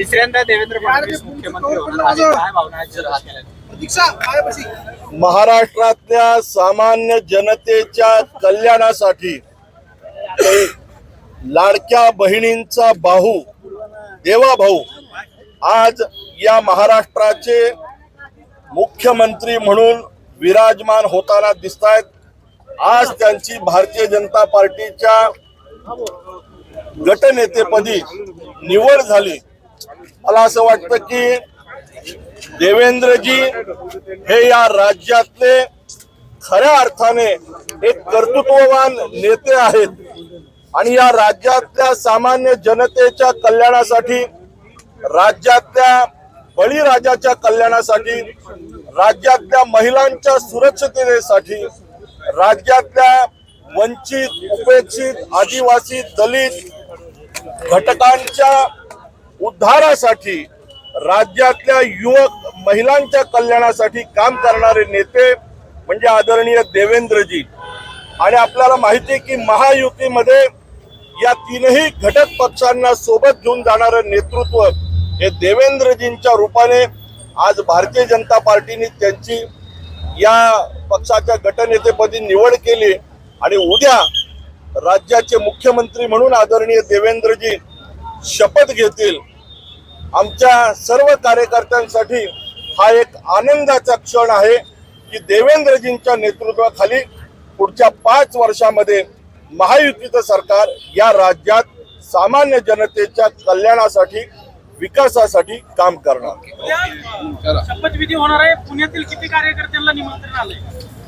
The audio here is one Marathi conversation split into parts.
तिसऱ्यांदा देवेंद्र फडणवीस मुख्यमंत्री होणार आहे काय भावना आहेत जर? महाराष्ट्रातल्या सामान्य जनतेच्या कल्याणासाठी लाडक्या बहिणींचा भाऊ देवा भाऊ आज या महाराष्ट्राचे मुख्यमंत्री म्हणून विराजमान होताना दिसत आहेत आज त्यांची भारतीय जनता पार्टीच्या गटनेतेपदी निवड झाली. मला असं वाटतं की देवेंद्रजी हे या राज्यातले खऱ्या अर्थाने एक कर्तृत्ववान नेते आहेत. आणि या राज्यातल्या सामान्य जनतेच्या कल्याणासाठी राज्यातल्या बळीराजाच्या कल्याणासाठी राज्यातल्या महिलांच्या सुरक्षिततेसाठी राज्यातल्या वंचित उपेक्षित आदिवासी दलित घटकांच्या उद्धारासाठी राज्यातल्या युवक महिलांच्या कल्याणासाठी काम करणारे नेते म्हणजे आदरणीय देवेंद्रजी. आणि आपल्याला माहिती आहे की महायुतीमध्ये या तीनही घटक पक्षांना सोबत घेऊन जाणारं नेतृत्व हे देवेंद्रजींच्या रूपाने आज भारतीय जनता पार्टीने त्यांची या पक्षाच्या गटनेतेपदी निवड केली आणि उद्या राज्याचे मुख्यमंत्री म्हणून आदरणीय देवेंद्रजी शपथ घेतील. आमच्या सर्व कार्यकर्त्यांसाठी हा एक आनंदाचा क्षण आहे की देवेंद्रजींच्या नेतृत्वाखाली पुढच्या पाच वर्षामध्ये महायुतीचं सरकार या राज्यात सामान्य जनतेच्या कल्याणासाठी विकासासाठी काम करणार. शपथविधी होणार आहे. पुण्यातील किती कार्यकर्त्यांना निमंत्रण आलंय?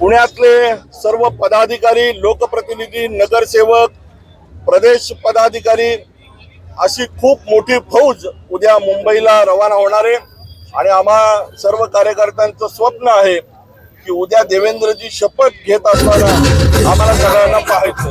पुण्यातले सर्व पदाधिकारी लोकप्रतिनिधी नगरसेवक प्रदेश पदाधिकारी अशी खूप मोठी फौज उद्या मुंबईला रवाना होणार आहे. आणि आम्हा सर्व कार्यकर्त्यांचं स्वप्न आहे की उद्या देवेंद्रजी शपथ घेत असताना आम्हाला सगळ्यांना पाहायचं.